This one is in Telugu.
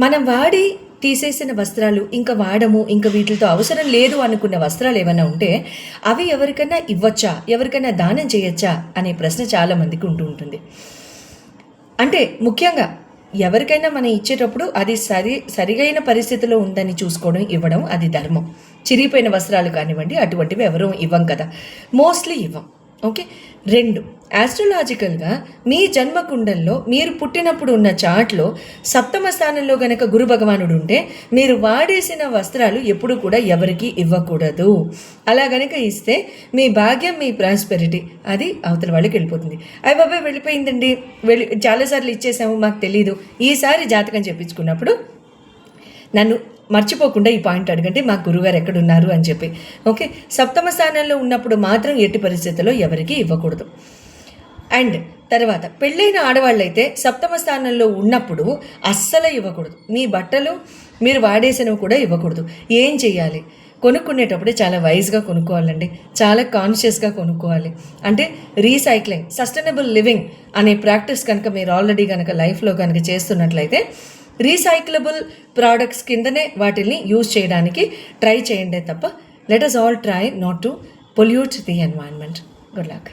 మనం వాడి తీసేసిన వస్త్రాలు ఇంకా వాడము ఇంకా వీటితో అవసరం లేదు అనుకున్న వస్త్రాలు ఏమైనా ఉంటే అవి ఎవరికైనా ఇవ్వచ్చా? ఎవరికైనా దానం చేయొచ్చా? అనే ప్రశ్న చాలా మందికి ఉంటూ ఉంటుంది. అంటే ముఖ్యంగా ఎవరికైనా మనం ఇచ్చేటప్పుడు అది సరి సరిగైన పరిస్థితిలో ఉందని చూసుకోవడం ఇవ్వడం అది ధర్మం. చిరిగిపోయిన వస్త్రాలు కానివ్వండి అటువంటివి ఎవరూ ఇవ్వం కదా. మోస్ట్లీ ఇవ్వం. ఓకే? రెండు ఆస్ట్రలాజికల్గా మీ జన్మకుండంలో మీరు పుట్టినప్పుడు ఉన్న చాట్లో సప్తమ స్థానంలో గనక గురు భగవానుడు ఉంటే మీరు వాడేసిన వస్త్రాలు ఎప్పుడు కూడా ఎవరికి ఇవ్వకూడదు. అలా గనక ఇస్తే మీ భాగ్యం మీ ప్రాస్పెరిటీ అది అవతల వాళ్ళకి వెళ్ళిపోతుంది. అవి బాబాయ్ వెళ్ళిపోయిందండి. వెళ్ళి చాలాసార్లు ఇచ్చేసాము మాకు తెలీదు. ఈసారి జాతకం చెప్పించుకున్నప్పుడు నన్ను మర్చిపోకుండా ఈ పాయింట్ అడగండి మా గురుగారు ఎక్కడున్నారు అని చెప్పి. ఓకే? సప్తమ స్థానంలో ఉన్నప్పుడు మాత్రం ఎట్టి పరిస్థితుల్లో ఎవరికి ఇవ్వకూడదు. అండ్ తర్వాత పెళ్ళైన ఆడవాళ్ళైతే సప్తమ స్థానంలో ఉన్నప్పుడు అస్సలు ఇవ్వకూడదు. మీ బట్టలు మీరు వాడేసినవి కూడా ఇవ్వకూడదు. ఏం చేయాలి కొనుక్కునేటప్పుడే చాలా వైజ్గా కొనుక్కోవాలండి. చాలా కాన్షియస్గా కొనుక్కోవాలి. అంటే రీసైక్లింగ్ సస్టైనబుల్ లివింగ్ అనే ప్రాక్టీస్ కనుక మీరు ఆల్రెడీ కనుక లైఫ్లో కనుక చేస్తున్నట్లయితే రీసైక్లబుల్ ప్రోడక్ట్స్ కిందనే వాటిని యూజ్ చేయడానికి ట్రై చేయండి తప్ప let us all try not to pollute the environment good luck